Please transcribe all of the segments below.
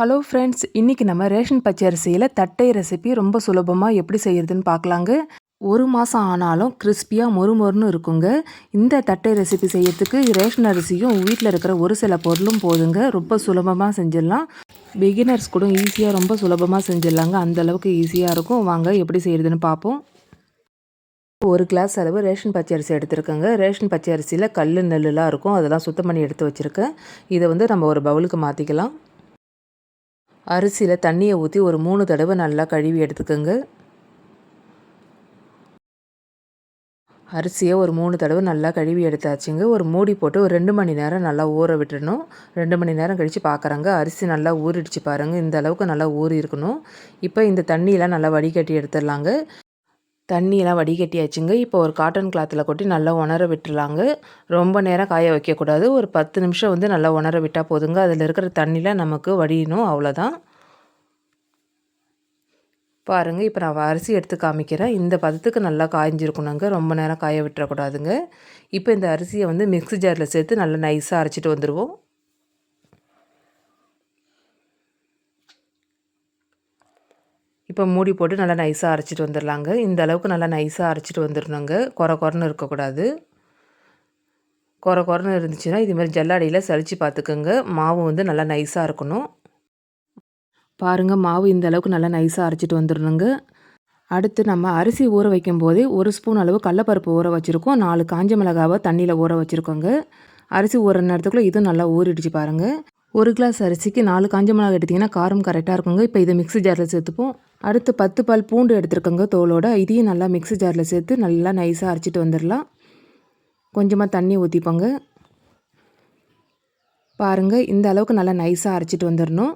Hello friends இன்றைக்கி நம்ம ration பச்சை அரிசியில் தட்டை ரெசிபி ரொம்ப சுலபமாக எப்படி செய்கிறதுன்னு பார்க்கலாங்க. ஒரு மாதம் ஆனாலும் கிறிஸ்பியாக மொறுமொறுன்னு இருக்குங்க. இந்த தட்டை ரெசிபி செய்யறதுக்கு ரேஷன் அரிசியும் வீட்டில் இருக்கிற ஒரு சில பொருளும் போதுங்க. ரொம்ப சுலபமாக செஞ்சிடலாம். பிகினர்ஸ் கூட ஈஸியாக ரொம்ப சுலபமாக செஞ்சிடலாங்க. அந்த அளவுக்கு ஈஸியாக இருக்கும். வாங்க எப்படி செய்கிறதுன்னு பார்ப்போம். ஒரு கிளாஸ் அளவு ரேஷன் பச்சை அரிசி எடுத்துருக்கேங்க. ரேஷன் பச்சை அரிசியில் கல் நெல்லுலாம் இருக்கும். அதெல்லாம் சுத்தம் பண்ணி எடுத்து வச்சுருக்கேன். இதை வந்து நம்ம ஒரு பவுலுக்கு மாற்றிக்கலாம் அரிசியில் தண்ணியை ஊற்றி ஒரு மூணு தடவை நல்லா கழுவி எடுத்துக்கோங்க. அரிசியை ஒரு மூணு தடவை நல்லா கழுவி எடுத்தாச்சுங்க. ஒரு மூடி போட்டு ஒரு ரெண்டு மணி நேரம் நல்லா ஊற விட்டுறணும். ரெண்டு மணி நேரம் கழித்து பார்க்குறாங்க அரிசி நல்லா ஊறிடுச்சு பாருங்கள் இந்த அளவுக்கு நல்லா ஊறி இருக்கணும். இப்போ இந்த தண்ணியெலாம் நல்லா வடிகட்டி எடுத்துடலாங்க. தண்ணியெல்லாம் வடிகட்டியாச்சுங்க. இப்போ ஒரு காட்டன் கிளாத்தில் கொட்டி நல்லா உணர விட்டுலாங்க ரொம்ப நேரம் காய வைக்கக்கூடாது. ஒரு பத்து நிமிஷம் வந்து நல்லா உணர விட்டால் போதுங்க. அதில் இருக்கிற தண்ணியில் நமக்கு வடியணும். அவ்வளோதான் பாருங்கள் இப்போ நான் அரிசி எடுத்து காமிக்கிறேன். இந்த பதத்துக்கு நல்லா காய்ஞ்சிருக்கணுங்க. ரொம்ப நேரம் காய விட்டுறக்கூடாதுங்க. இப்போ இந்த அரிசியை வந்து மிக்ஸி ஜாரில் சேர்த்து நல்லா நைஸாக அரைச்சிட்டு வந்துடுவோம் இப்போ மூடி போட்டு நல்லா நைஸாக அரைச்சிட்டு வந்துடலாங்க இந்த அளவுக்கு நல்லா நைஸாக அரைச்சிட்டு வந்துடணுங்க குறை குறைன்னு இருக்கக்கூடாது. குறை குறைன்னு இருந்துச்சுன்னா இதுமாதிரி ஜல்லாடியில் சளிச்சு பார்த்துக்கோங்க. மாவு வந்து நல்லா நைஸாக இருக்கணும். பாருங்கள் மாவு இந்த அளவுக்கு நல்லா நைஸாக அரைச்சிட்டு வந்துடணுங்க. அடுத்து நம்ம அரிசி ஊற வைக்கும் போதே ஒரு ஸ்பூன் அளவு கடலப்பருப்பு ஊற வச்சுருக்கோம். நாலு காஞ்ச மிளகாவை தண்ணியில் ஊற வச்சுருக்கோங்க. அரிசி ஊற நேரத்துக்குள்ளே இதுவும் நல்லா ஊறிடுச்சு பாருங்கள் ஒரு கிளாஸ் அரிசிக்கு நாலு காஞ்ச மிளகா எடுத்திங்கன்னா காரம் கரெக்டாக இருக்குங்க. இப்போ இதை மிக்ஸி ஜாரில் சேர்த்துப்போம். அடுத்து பத்து பால் பூண்டு எடுத்துருக்கோங்க தோலோட. இதையும் நல்லா மிக்ஸி ஜாரில் சேர்த்து நல்லா நைஸாக அரைச்சிட்டு வந்துடலாம். கொஞ்சமாக தண்ணி ஊற்றிப்போங்க பாருங்கள் இந்த அளவுக்கு நல்லா நைஸாக அரைச்சிட்டு வந்துடணும்.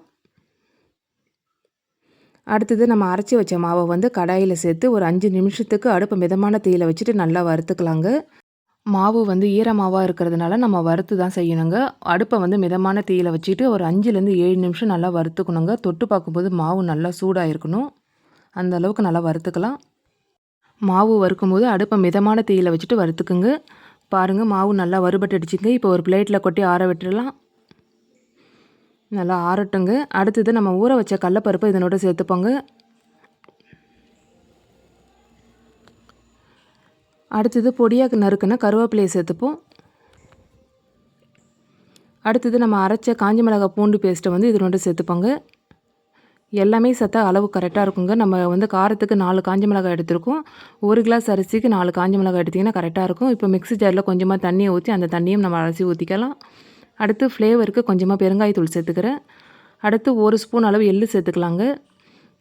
அடுத்தது நம்ம அரைச்சி வச்ச மாவை வந்து கடாயில் சேர்த்து ஒரு அஞ்சு நிமிஷத்துக்கு அடுப்பை மிதமான தீயில் வச்சுட்டு நல்லா வறுத்துக்கலாங்க. மாவு வந்து ஈரமாவாக இருக்கிறதுனால நம்ம வறுத்து தான் செய்யணுங்க. அடுப்பை வந்து மிதமான தீயில் வச்சுட்டு ஒரு அஞ்சுலேருந்து ஏழு நிமிஷம் நல்லா வறுத்துக்கணுங்க. தொட்டு பார்க்கும்போது மாவு நல்லா சூடாக இருக்கணும் அந்த அளவுக்கு நல்லா வறுத்துக்கலாம். மாவு வறுக்கும்போது அடுப்பை மிதமான தீயில் வச்சுட்டு வறுத்துக்குங்க. பாருங்கள் மாவு நல்லா வறுபட்டுடுச்சுங்க. இப்போ ஒரு பிளேட்டில் கொட்டி ஆற விட்டுடலாம். நல்லா ஆறட்டுங்க. அடுத்தது நம்ம ஊற வச்ச கடலப்பருப்பு இதனோட சேர்த்துப்போங்க. அடுத்தது பொடியாக நறுக்குன கருவேப்பிலையை சேர்த்துப்போம். அடுத்தது நம்ம அரைச்ச காஞ்சி மிளகாய் பூண்டு பேஸ்ட்டை வந்து இதனோட சேர்த்துப்போங்க. எல்லாமே சத்தா அளவு கரெக்டாக இருக்குங்க. நம்ம வந்து காரத்துக்கு நாலு காஞ்ச மிளகாய் எடுத்திருக்கோம். ஒரு கிளாஸ் அரிசிக்கு நாலு காஞ்ச மிளகாய் எடுத்திங்கன்னா கரெக்டாக இருக்கும். இப்போ மிக்ஸி ஜாரில் கொஞ்சமாக தண்ணியை ஊற்றி அந்த தண்ணியும் நம்ம அரிசி ஊற்றிக்கலாம் அடுத்து ஃப்ளேவருக்கு கொஞ்சமாக பெருங்காயத்தூள் சேர்த்துக்கிறேன். அடுத்து ஒரு ஸ்பூன் அளவு எள்ளு சேர்த்துக்கலாங்க.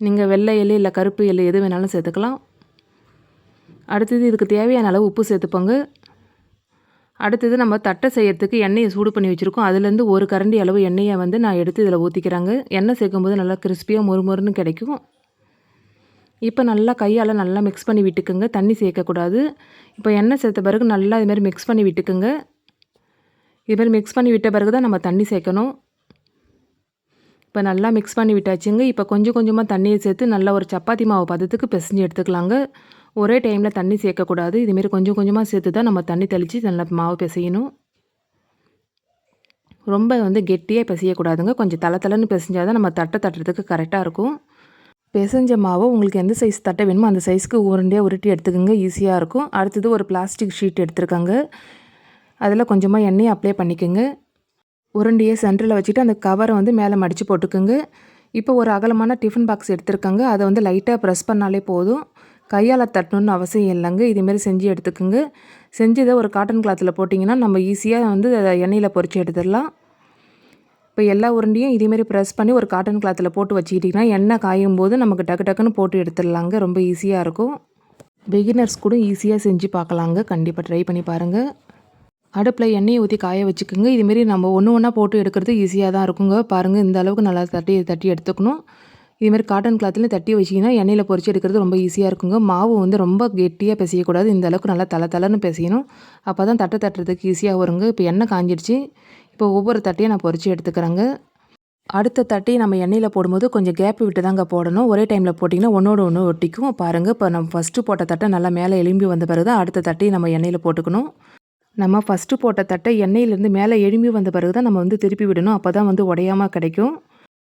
நீங்கள் வெள்ளை எள்ளு இல்லை கருப்பு எள்ளு எது வேணாலும் சேர்த்துக்கலாம். அடுத்தது இதுக்கு தேவையான அளவு உப்பு சேர்த்துப்போங்க. அடுத்தது நம்ம தட்டை செய்யறதுக்கு எண்ணெயை சூடு பண்ணி வச்சுருக்கோம். அதுலேருந்து ஒரு கரண்டி அளவு எண்ணெயை வந்து நான் எடுத்து இதில் ஊற்றிக்கிறாங்க எண்ணெய் சேர்க்கும்போது நல்லா கிறிஸ்பியாக மொறுமொறுன்னு கிடைக்கும். இப்போ நல்லா கையால் நல்லா மிக்ஸ் பண்ணி விட்டுக்குங்க. தண்ணி சேர்க்கக்கூடாது. இப்போ எண்ணெய் சேர்த்த பிறகு நல்லா இதுமாதிரி மிக்ஸ் பண்ணி விட்டுக்குங்க. இதுமாரி மிக்ஸ் பண்ணி விட்ட பிறகு தான் நம்ம தண்ணி சேர்க்கணும். இப்போ நல்லா மிக்ஸ் பண்ணி விட்டாச்சுங்க. இப்போ கொஞ்சம் கொஞ்சமாக தண்ணியை சேர்த்து நல்லா ஒரு சப்பாத்தி மாவு பதத்துக்கு பிசைஞ்சு எடுத்துக்கலாங்க. ஒரே டைமில் தண்ணி சேர்க்கக்கூடாது. இதுமாரி கொஞ்சம் கொஞ்சமாக சேர்த்து தான் நம்ம தண்ணி தெளித்து நல்லா மாவு பிசையணும். ரொம்ப வந்து கெட்டியாக பிசையக்கூடாதுங்க. கொஞ்சம் தலை தலைன்னு பிசைஞ்சால் தான் நம்ம தட்டை தட்டுறதுக்கு கரெக்டாக இருக்கும். பிசைஞ்ச மாவை உங்களுக்கு எந்த சைஸ் தட்டை வேணுமோ அந்த சைஸ்க்கு உருண்டையாக உருட்டி எடுத்துக்கோங்க. ஈஸியாக இருக்கும். அடுத்தது ஒரு பிளாஸ்டிக் ஷீட் எடுத்துருக்காங்க. அதில் கொஞ்சமாக எண்ணெயை அப்ளை பண்ணிக்கோங்க. உருண்டையை சென்டரில் வச்சுட்டு அந்த கவரை வந்து மேலே மடித்து போட்டுக்கோங்க. இப்போ ஒரு அகலமான டிஃபன் பாக்ஸ் எடுத்துருக்காங்க. அதை வந்து லைட்டாக ப்ரெஸ் பண்ணாலே போதும். கையால் தட்டணுன்னு அவசியம் இல்லைங்க. இதுமாரி செஞ்சு எடுத்துக்கோங்க. செஞ்சதை ஒரு காட்டன் கிளாத்தில் போட்டிங்கன்னா நம்ம ஈஸியாக வந்து எண்ணெயில் பொறிச்சு எடுத்துடலாம். இப்போ எல்லா உருண்டையும் இதேமாரி ப்ரெஸ் பண்ணி ஒரு காட்டன் கிளாத்தில் போட்டு வச்சுக்கிட்டிங்கன்னா எண்ணெய் காயும் போது நமக்கு டக்கு டக்குன்னு போட்டு எடுத்துடலாங்க. ரொம்ப ஈஸியாக இருக்கும். பிகினர்ஸ் கூட ஈஸியாக செஞ்சு பார்க்கலாங்க. கண்டிப்பாக ட்ரை பண்ணி பாருங்கள் அடுப்பில் எண்ணெயை ஊற்றி காய வச்சுக்கோங்க. இதுமாரி நம்ம ஒன்று ஒன்றா போட்டு எடுக்கிறது ஈஸியாக தான் இருக்குங்க. பாருங்கள் இந்த அளவுக்கு நல்லா தட்டி தட்டி எடுத்துக்கணும். இதுமாரி காட்டன் கிளாத்லேயும் தட்டி வச்சிங்கன்னா எண்ணெயில் பொறிச்சு எடுக்கிறது ரொம்ப ஈஸியாக இருக்குங்க. மாவு வந்து ரொம்ப கெட்டியாக பிசையக்கூடாது. இந்த அளவுக்கு நல்லா தலை தலைன்னு பிசையணும். அப்போ தான் தட்டை தட்டுறதுக்கு ஈஸியாக வருங்க. இப்போ எண்ணெய் காஞ்சிடுச்சு இப்போ ஒவ்வொரு தட்டையும் நான் பொறிச்சு எடுத்துக்கிறேங்க. அடுத்த தட்டி நம்ம எண்ணெயில் போடும்போது கொஞ்சம் கேப் விட்டு தாங்க போடணும். ஒரே டைமில் போட்டிங்கன்னா ஒன்றோட ஒன்று ஒட்டிக்கும். பாருங்கள் இப்போ நம்ம ஃபஸ்ட்டு போட்ட தட்டை நல்லா மேலே எலும்பி வந்த பிறகு தான் அடுத்த தட்டி நம்ம எண்ணெயில் போட்டுக்கணும். நம்ம ஃபஸ்ட்டு போட்ட தட்டை எண்ணெயிலேருந்து மேலே எழும்பி வந்த பிறகு தான் நம்ம வந்து திருப்பி விடணும். அப்போ தான் வந்து உடையாமல் கிடைக்கும்.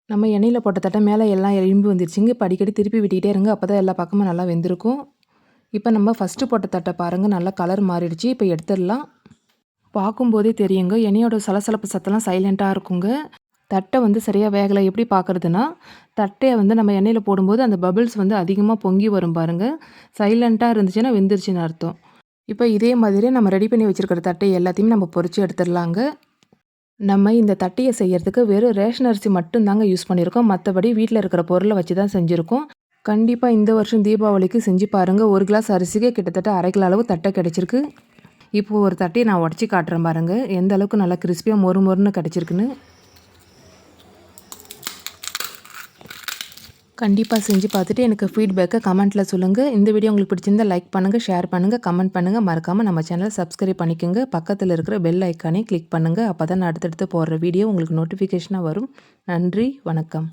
நம்ம எண்ணெயில் போட்ட தட்டை மேலே எல்லாம் எழும்பி வந்துருச்சுங்க இப்போ அடிக்கடி திருப்பி விட்டுக்கிட்டே இருங்க. அப்போ தான் எல்லா பக்கமும் நல்லா வெந்திருக்கும். இப்போ நம்ம ஃபஸ்ட்டு போட்ட தட்டை பாருங்கள் நல்லா கலர் மாறிடுச்சு. இப்போ எடுத்துடலாம். பார்க்கும்போதே தெரியுங்க. எண்ணெயோட சலசலப்பு சத்தெல்லாம் சைலண்ட்டாக இருக்குங்க. தட்டை வந்து சரியாக வேகலை. எப்படி பார்க்குறதுனா தட்டையை வந்து நம்ம எண்ணெயில் போடும்போது அந்த பபிள்ஸ் வந்து அதிகமாக பொங்கி வரும் பாருங்கள் சைலண்ட்டாக இருந்துச்சுன்னா வெந்துருச்சுன்னு அர்த்தம். இப்போ இதே மாதிரி நம்ம ரெடி பண்ணி வச்சுருக்கிற தட்டை எல்லாத்தையும் நம்ம பொறிச்சு எடுத்துடலாங்க. நம்ம இந்த தட்டையை செய்கிறதுக்கு வெறும் ரேஷன் அரிசி மட்டும்தாங்க யூஸ் பண்ணியிருக்கோம். மற்றபடி வீட்டில் இருக்கிற பொருளை வச்சு தான் செஞ்சுருக்கோம். கண்டிப்பாக இந்த வருஷம் தீபாவளிக்கு செஞ்சு பாருங்கள் ஒரு கிளாஸ் அரிசிக்கே கிட்டத்தட்ட அரை கிலோ அளவு தட்டை கிடச்சிருக்கு. இப்போது ஒரு தட்டையை நான் உடச்சி காட்டுறேன் பாருங்கள் எந்த அளவுக்கு நல்லா கிறிஸ்பியாக மொறு மொறுன்னு கிடச்சிருக்குன்னு. கண்டிப்பாக செஞ்சு பார்த்துட்டு எனக்கு ஃபீட்பேக்கை கமெண்ட்டில் சொல்லுங்கள் இந்த வீடியோ உங்களுக்கு பிடிச்சிருந்தா லைக் பண்ணுங்கள் ஷேர் பண்ணுங்கள் கமெண்ட் பண்ணுங்கள் மறக்காமல் நம்ம சேனலை சப்ஸ்கிரைப் பண்ணிக்கோங்க. பக்கத்தில் இருக்கிற பெல் ஐக்கானே கிளிக் பண்ணுங்கள் அப்போ தான் அடுத்தடுத்து போடுற வீடியோ உங்களுக்கு நோட்டிஃபிகேஷனாக வரும். நன்றி வணக்கம்.